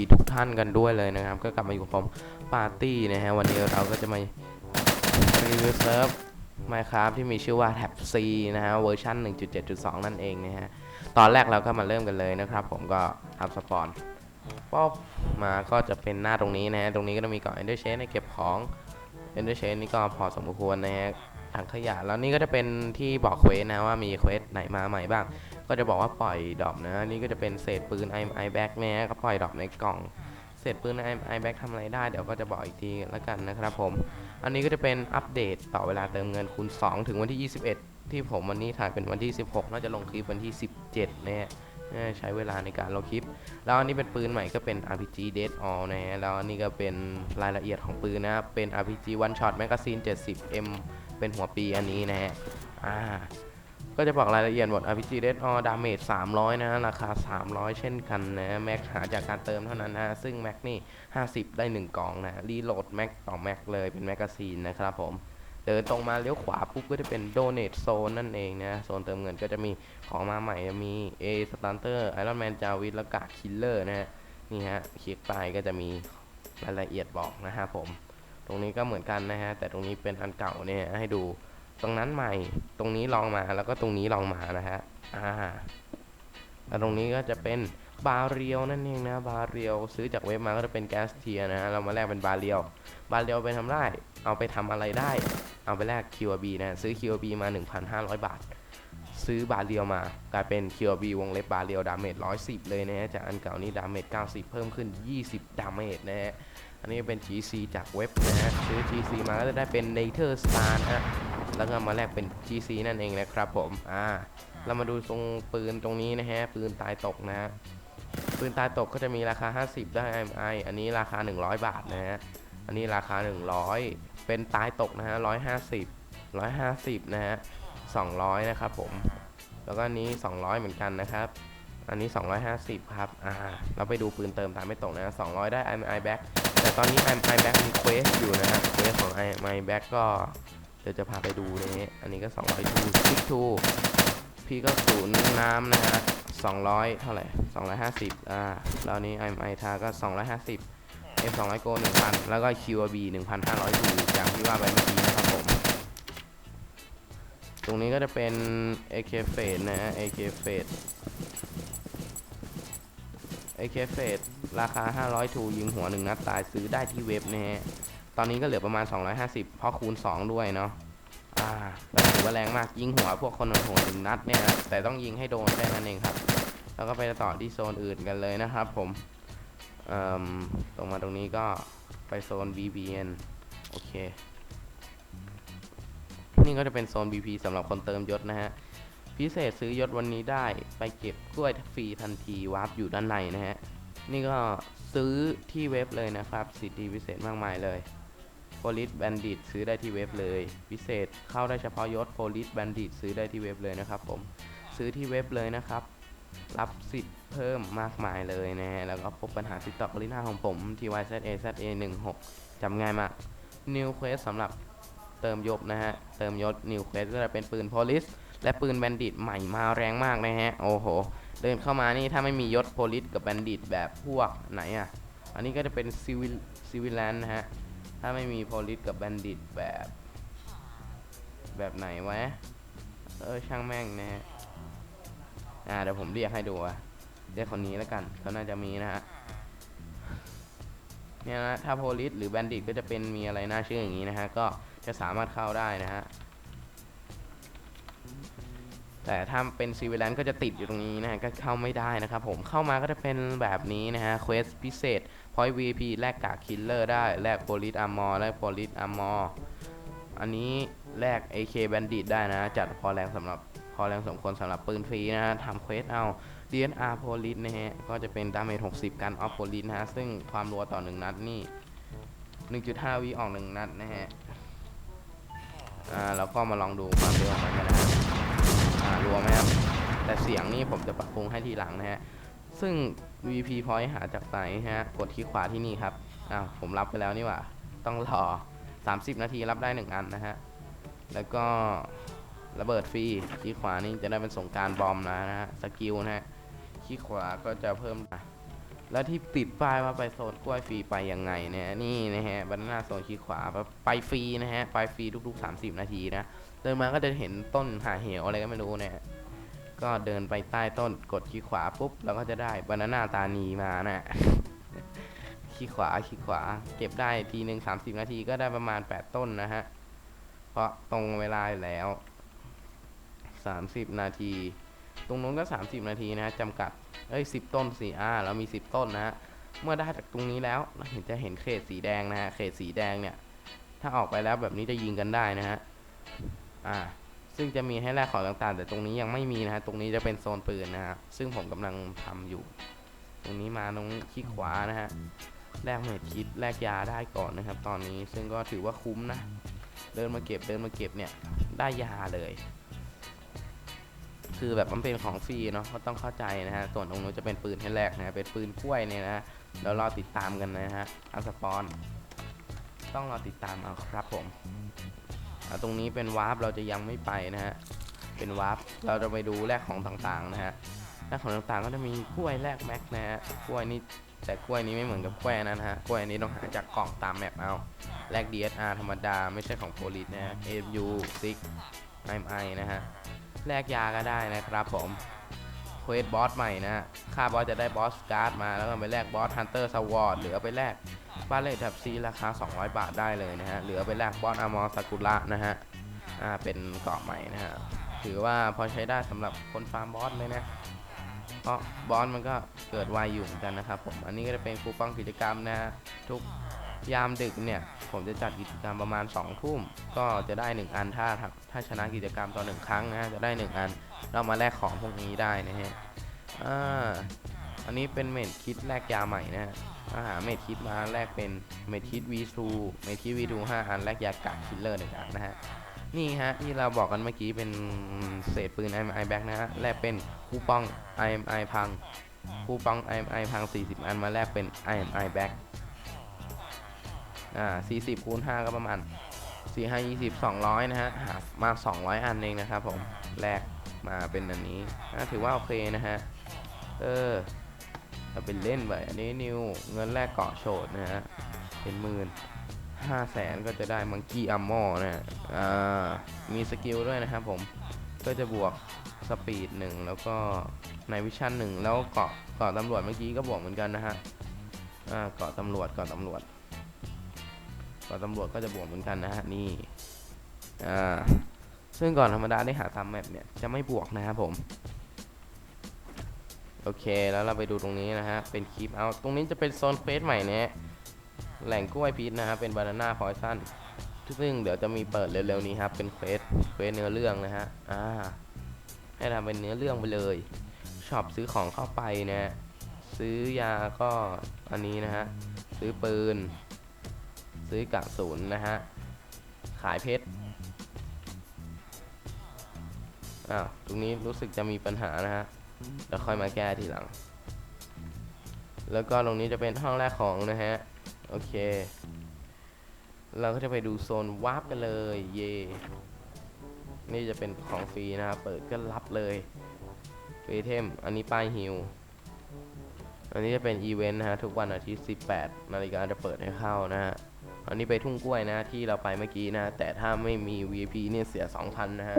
ดีทุกท่านกันด้วยเลยนะครับ ก็กลับมาอยู่กับผมปาร์ตี้นะฮะวันนี้เราก็จะมารีวิวเซิร์ฟ Minecraft ที่มีชื่อว่า Tab C นะฮะเวอร์ชัน1.7.2 นั่นเองนะฮะตอนแรกเราก็มาเริ่มกันเลยนะครับ ผมก็ทำสปอนป๊อบมาก็จะเป็นหน้าตรงนี้นะฮะตรงนี้ก็จะมีกล่อง Ender Chest ให้เก็บของ Ender Chest นี่ก็พอสมควรนะฮะถังขยะแล้วนี่ก็จะเป็นที่บอกเควสนะว่ามีเควสไหนมาใหม่บ้าง ก็จะบอกว่าปล่อยดรอปนะนี่ก็จะเป็นเศษปืน i i back นะฮะก็ปล่อยดรอปในกล่อง เศษปืน i i back ทำอะไรได้เดี๋ยวก็จะบอกอีกทีแล้วกันนะครับผม อันนี้ก็จะเป็นอัปเดตต่อเวลาเติมเงินคูณ 2 ถึงวันที่ 21 ที่ผมวันนี้ถ่ายเป็นวันที่ 16 น่าจะลงคลิปวันที่ 17นะฮะน่าจะใช้เวลาในการลงคลิป แล้วอันนี้เป็นปืนใหม่ก็เป็น RPG Dead All นะฮะ แล้วอันนี้ก็เป็นรายละเอียดของปืนนะเป็น RPG One Shot Magazine 70M เป็นหัวปีอันนี้นะฮะ อ่า ก็จะบอกรายละเอียดหมด RPG Dead All Damage 300 นะ ราคา 300 เช่นกันนะ แม็กหาจากการเติมเท่านั้นนะ ซึ่งแม็กนี่ 50 ได้ 1 กล่องนะ รีโหลดแม็กต่อแม็กเลยเป็นแมกกาซีนนะครับผม เดินตรงมาเลี้ยวขวาปุ๊บก็จะเป็น Donate Zone นั่นเองนะ โซนเติมเงินก็จะมีของมาใหม่จะมี A Stunter Iron Man j a v i d แล้วก็ Killer นะฮะ นี่ฮะ คลิกไปก็จะมีรายละเอียดบอกนะฮะผม ตรงนี้ก็เหมือนกันนะฮะ แต่ตรงนี้เป็นอันเก่าเนี่ยให้ดู ตรงนั้นใหม่ ตรงนี้ลองมาแล้วก็ตรงนี้ลองมานะฮะ อ่า แล้วตรงนี้ก็จะเป็นบาเรียวนั่นเองนะ บาเรียวซื้อจากเว็บมาก็จะเป็นแก๊สเทียนะ เรามาแลกเป็นบาเรียว บาเรียวไปทำได้ เอาไปทำอะไรได้ เอาไปแลก QRB นะ ซื้อ QRB มา 1,500 บาท ซื้อบาเรียวมากลายเป็น QRB วงเล็บบาเรียวดาเมจ110 เลยนะฮะ จากอันเก่านี่ดาเมจ90 เพิ่มขึ้น 20 ดาเมจนะฮะ อันนี้เป็น GC จากเว็บนะฮะ ซื้อ GC มาก็จะได้เป็น Nether Star นะฮะ แล้วก็มาแลกเป็น GC นั่นเองนะครับผมอ่าเรามาดูทรงปืนตรงนี้นะฮะปืนตายตกนะฮะปืนตายตกก็จะมีราคา 50 ได้ MI อันนี้ราคา 100 บาทนะฮะอันนี้ราคา 100 เป็นตายตกนะฮะ150 150นะฮะ200 นะครับผม แล้วก็อันนี้ 200 เหมือนกันนะครับ อันนี้ 250 ครับ อ่า เราไปดูปืนเติมตามไม่ตกนะฮะ200 ได้ MI back แต่ตอนนี้ MI back มีเควสอยู่นะฮะเควสของ MI back ก็ เดี๋ยวจะพาไปดูนี่อันนี้ก็200ทูซิกทูพี่ก็ศูนย์น้ำนะฮะ200 เท่าไหร่250 อ่า แล้วนี้ MI ทาก็ 250 F 200 Go 1,000 แล้วก็ QRB 1,500ทูอย่างที่ว่าไปเมื่อกี้นะครับผม ตรงนี้ก็จะเป็น AK Fade นะฮะ AK Fade AK Fade ราคา 500ทูยิงหัว1นัดตายซื้อได้ที่เว็บนะฮะ อนนี้ก็เหลือประมาณ 250 เพราะคูณ 2 ด้วยเนาะอ่าแต่ถือว่าแรงมากยิงหัวพวกคนโหดหนึ่งนัดเนี่ยนะแต่ต้องยิงให้โดนแค่นั้นเองครับ แล้วก็ไปต่อที่โซนอื่นกันเลยนะครับ ผมเอ่มตรงมาตรงนี้ก็ไปโซน BBN โอเค นี่ก็จะเป็นโซน BP สำหรับคนเติมยศนะฮะ พิเศษซื้อยศวันนี้ได้ไปเก็บกล้วยฟรีทันทีวาร์ปอยู่ด้านในนะฮะ นี่ก็ซื้อที่เว็บเลยนะครับ สิทธิพิเศษมากมายเลย Police Bandit ซื้อได้ที่เว็บเลย พิเศษเข้าได้เฉพาะยศ Police Bandit ซื้อได้ที่เว็บเลยนะครับผมซื้อที่เว็บเลยนะครับ รับสิทธิ์เพิ่มมากมายเลยนะฮะแล้วก็พบปัญหาติดต่อกลิน่าของผม TYZAZA16 จำง่ายมาก New Quest สำหรับเติมยศนะฮะ เติมยศ New Quest ก็จะเป็นปืน Police และปืน Bandit ใหม่มาแรงมากนะฮะ โอ้โห เดินเข้ามานี่ถ้าไม่มียศ Police กับ Bandit แบบพวกไหนอะ อันนี้ก็จะเป็น Civil Civilian นะฮะ ถ้าไม่มี Police กับ Bandit แบบแบบไหนวะ เออช่างแม่งนะฮะ อ่าเดี๋ยวผมเรียกให้ดูอะเรียกคนนี้แล้วกันเขาน่าจะมีนะฮะ เนี่ยนะถ้า Police หรือ Bandit ก็จะเป็นมีอะไรน่าเชื่ออย่างนี้นะฮะ ก็จะสามารถเข้าได้นะฮะ แต่ถ้าเป็นซีวิแลนก็จะติดอยู่ตรงนี้นะฮะ ก็เข้าไม่ได้นะครับผมเข้ามาก็จะเป็นแบบนี้นะฮะเควสพิเศษ อย VP แลกกากคิลเลอร์ได้ แลกโพลิสอาร์มอร์แลกโพลิสอาร์มอร์อันนี้แลก AK Bandit ได้นะ จัดพอแรงสำหรับพอแรงสมควรสำหรับปืนฟรีนะฮะทำเควสเอา DNR โพลิสนะฮะ ก็จะเป็นดาเมจ60 กันออฟโพลิสนะฮะ ซึ่งความรัวต่อ 1 นัดนี่ 1.5 วิออก 1 นัดนะฮะ อ่าแล้วก็มาลองดูความเร็วของมันกันนะฮะอ่ารัวไหมครับ แต่เสียงนี่ผมจะปรับปรุงให้ทีหลังนะฮะ ซึ่ง VP point หาจากไหนฮะ กดที่ขวาที่นี่ครับ อ้าว ผมรับไปแล้วนี่หว่า ต้องรอ 30 นาทีรับได้ 1 อันนะฮะ แล้วก็ระเบิดฟรีที่ขวานี่จะได้เป็นสงกรารบอมนะฮะ สกิลนะฮะที่ขวาก็จะเพิ่มนะแล้วที่ติดป้ายว่าไปโซนกล้วยฟรีไปยังไงเนี่ยนี่นะฮะบรรณาโซนขี้ขวาไปฟรีนะฮะไปฟรีทุกๆ 30 นาทีนะเดินมาก็จะเห็นต้นหาเหวอะไรก็ไม่รู้เนี่ย ก็เดินไปใต้ต้นกดขี้ขวาปุ๊บเราก็จะได้บรรณาตานีมานะขี้ขวาขี้ขวา เก็บได้ทีหนึ่ง30นาทีก็ได้ประมาณ8ต้นนะฮะ เพราะตรงเวลาอยู่แล้ว30นาที ตรงนู้นก็30นาทีนะฮะจำกัด เอ้ย10ต้นสี่อ่าเรามี10ต้นนะฮะ เมื่อได้จากตรงนี้แล้วเราเห็นจะเห็นเขตสีแดงนะฮะ เขตสีแดงเนี่ย ถ้าออกไปแล้วแบบนี้จะยิงกันได้นะฮะ อ่า ซึ่งจะมีให้แลกของต่างๆ แต่ตรงนี้ยังไม่มีนะฮะ ตรงนี้จะเป็นโซนปืนนะฮะ ซึ่งผมกำลังทำอยู่ ตรงนี้มาตรงขี้ขวานะฮะ แลกเม็ดคิดแลกยาได้ก่อนนะครับ ตอนนี้ ซึ่งก็ถือว่าคุ้มนะ เดินมาเก็บ เดินมาเก็บเนี่ย ได้ยาเลย คือแบบมันเป็นของฟรีเนาะ ก็ต้องเข้าใจนะฮะ ส่วนตรงนู้นจะเป็นปืนให้แลกนะฮะเป็นปืนกล้วยเนี่ยนะฮะเดี๋ยวรอติดตามกันนะฮะ อัสปอน ต้องรอติดตามเอาครับผม ตรงนี้เป็นวาร์ปเราจะยังไม่ไปนะฮะ เป็นวาร์ปเราจะไปดูแลกของต่างๆนะฮะแลกของต่างๆก็จะมีกล้วยแลกแม็กนะฮะ กล้วยนี่แต่กล้วยนี้ไม่เหมือนกับกล้วยนั้นนะฮะ กล้วยนี้ต้องหาจากกล่องตามแมปเอา แลก DSR ธรรมดาไม่ใช่ของโพลิสนะฮะ AU 6 IMI นะฮะ แลกยาก็ได้นะครับผมเควสบอสใหม่นะฮะ ค่าบอสจะได้บอสการ์ดมาแล้วก็ไปแลกบอสฮันเตอร์สวอร์ดหรือเอาไปแลก บาเลตแท็บซีราคา 200 บาทได้เลยนะฮะ เหรือเอาไปแลกบอสอามอสากุระนะฮะ อ่า เป็นเกาะใหม่นะฮะ ถือว่าพอใช้ได้สำหรับคนฟาร์มบอสเลยนะ เพราะบอสมันก็เกิดไวอยู่เหมือนกันนะครับผม อันนี้ก็จะเป็นคูปองกิจกรรมนะฮะ ทุกยามดึกเนี่ย ผมจะจัดกิจกรรมประมาณ2ทุ่ม ก็จะได้ 1 อันถ้าถ้าถ้าชนะกิจกรรมต่อ1ครั้งนะจะได้ 1 อัน เรามาแลกของพวกนี้ได้นะฮะ อ่า อันนี้เป็นเม็ดคิดแลกยาใหม่นะฮะอาหาเม็ดคิดมาแลกเป็นเม็ดคิด V2 เม็ดคิด V2 5อันแลกยากาคิลเลอร์หนึ่งอันนะฮะ นี่ฮะที่เราบอกกันเมื่อกี้เป็นเศษปืน IMI back นะฮะแลกเป็นคูปอง IMI พังคูปอง IMI พัง 40 อันมาแลกเป็น IMI back อ่า40คูณ5ก็ประมาณ4 5 20 200 นะฮะ หามา 200 อันเองนะครับผม แลกมาเป็นอันนี้ถือว่าโอเคนะฮะ เออ เราเป็นเล่นไปอันนี้นิวเงินแลกเกาะโฉดนะฮะเป็นหมื่นห้าแสนก็จะได้มังกี้อัมมอนะฮะมีสกิลด้วยนะครับผมก็จะบวกสปีดหนึ่งแล้วก็ในวิชั่นหนึ่งแล้วเกาะเกาะตำรวจเมื่อกี้ก็บวกเหมือนกันนะฮะเกาะตำรวจเกาะตำรวจเก่อนตำรวจก็จะบวกเหมือนกันนะฮะนี่อ่าซึ่งก่อนธรรมดาได้หาตามแมปเนี่ยจะไม่บวกนะครับผม โอเคแล้วเราไปดูตรงนี้นะฮะ เป็นคลิปเอาตรงนี้จะเป็นโซนเฟสใหม่เนี่ยแหล่งกล้วยพีชนะฮะ เป็นบานาน่าพอยซันซึ่งเดี๋ยวจะมีเปิดเร็วๆนี้ครับ เป็นเควสเควสเนื้อเรื่องนะฮะ อ่า ให้ทำเป็นเนื้อเรื่องไปเลยช็อบซื้อของเข้าไปนะฮะซื้อยาก็อันนี้นะฮะ ซื้อปืน ซื้อกะศูนนะฮะ ขายเพชร อ้าว ตรงนี้รู้สึกจะมีปัญหานะฮะ แล้วค่อยมาแก้ทีหลัง แล้วก็ตรงนี้จะเป็นห้องแรกของนะฮะ โอเค เราก็จะไปดูโซนวาร์ปกันเลย เย่นี่จะเป็นของฟรีนะครับ เปิดก็รับเลยฟรีเทม อันนี้ป้ายฮิว อันนี้จะเป็นอีเวนต์นะฮะ ทุกวันอาทิตย์ 18 นาฬิกาจะเปิดให้เข้านะฮะ อันนี้ไปทุ่งกล้วยนะที่เราไปเมื่อกี้นะ แต่ถ้าไม่มี VIP เนี่ยเสีย 2,000 นะฮะ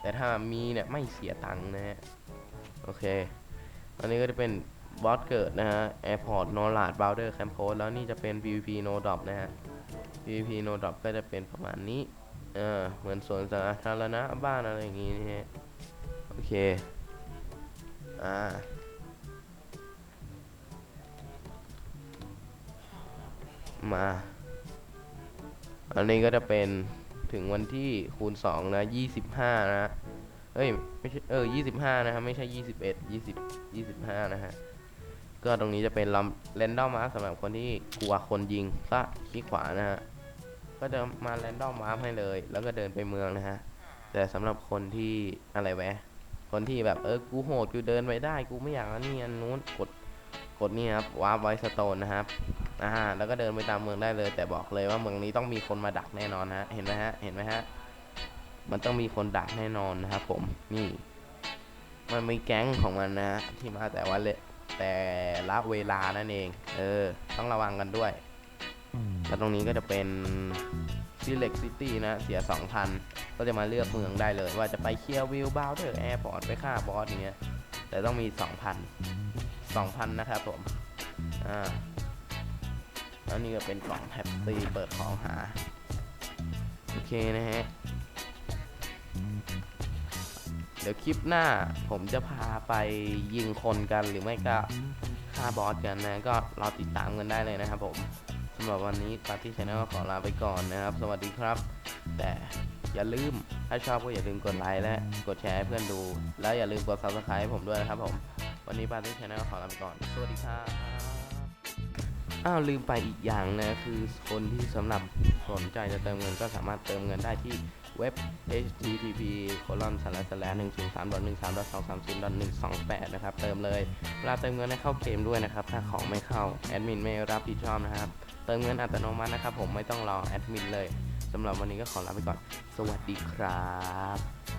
แต่ถ้ามีเนี่ยไม่เสียตังค์นะฮะ โอเค อันนี้ก็จะเป็นบอสเกิดนะฮะ Airport n o l a d Boulder Campus แล้วนี่จะเป็น PVP No Drop นะฮะ PVP No Drop ก็จะเป็นประมาณนี้ เออ เหมือนสวนสาธารณะบ้านอะไรอย่างงี้นะฮะ โอเค อ่ามา อันนี้ก็จะเป็นถึงวันที่คูณ2นะ 25 นะ เอ้ยไม่ใช่เออ25นะครับไม่ใช่21 20 25นะฮะก็ตรงนี้จะเป็นลำเรนดอมมาสำหรับคนที่กลัวคนยิงก็คลิกขวานะฮะก็จะมาเรนดอมมาให้เลย แล้วก็เดินไปเมืองนะฮะแต่สำหรับคนที่อะไรแวะคนที่แบบเออกูโหดกูเดินไปได้กูไม่อยากอันนี้อันนู้นกดกดนี่ครับวาร์ปไวสโตนนะครับอ่าแล้วก็เดินไปตามเมืองได้เลย แต่บอกเลยว่าเมืองนี้ต้องมีคนมาดักแน่นอนฮะเห็นไหมฮะเห็นไหมฮะ มันต้องมีคนดักแน่นอนนะครับผมนี่ มันมีแก๊งของมันนะที่มาแต่ว่าเลแต่ละเวลานั่นเอง เออ ต้องระวังกันด้วย แล้วตรงนี้ก็จะเป็น Select City นะ เสีย 2,000 ก็จะมาเลือกเมืองได้เลย ว่าจะไปเคียร์วิลบาวเดอร์แอร์พอร์ตไปฆ่าบอสอย่างเงี้ย แต่ต้องมี 2,000 2,000 นะครับผม อ่า แล้วนี่ก็เป็นกล่องแฮปปี้เปิดของหา โอเคนะฮะ เดี๋ยวคลิปหน้าผมจะพาไปยิงคนกันหรือไม่ก็ฆ่าบอสกันนะ ก็รอติดตามกันได้เลยนะครับผมสำหรับวันนี้ปาร์ตี้ชาแนลขอลาไปก่อนนะครับ สวัสดีครับ แต่อย่าลืม ถ้าชอบก็อย่าลืมกดไลค์และกดแชร์ให้เพื่อนดู แล้วอย่าลืมกด subscribe ให้ผมด้วยนะครับผม วันนี้ปาร์ตี้ชาแนลขอลาไปก่อน สวัสดีครับอ้าวลืมไปอีกอย่างนะคือคนที่สำหรับสนใจจะเติมเงินก็สามารถเติมเงินได้ที่ เว็บ http colon slash slash 1 0 3 1 3 2 3 0 1 2 8นะครับ เติมเลยเวลาเติมเงินให้เข้าเกมด้วยนะครับ ถ้าของไม่เข้า แอดมินไม่รับผิดชอบนะครับ เติมเงินอัตโนมัตินะครับ ผมไม่ต้องรอแอดมินเลยสำหรับวันนี้ก็ขอลาไปก่อน สวัสดีครับ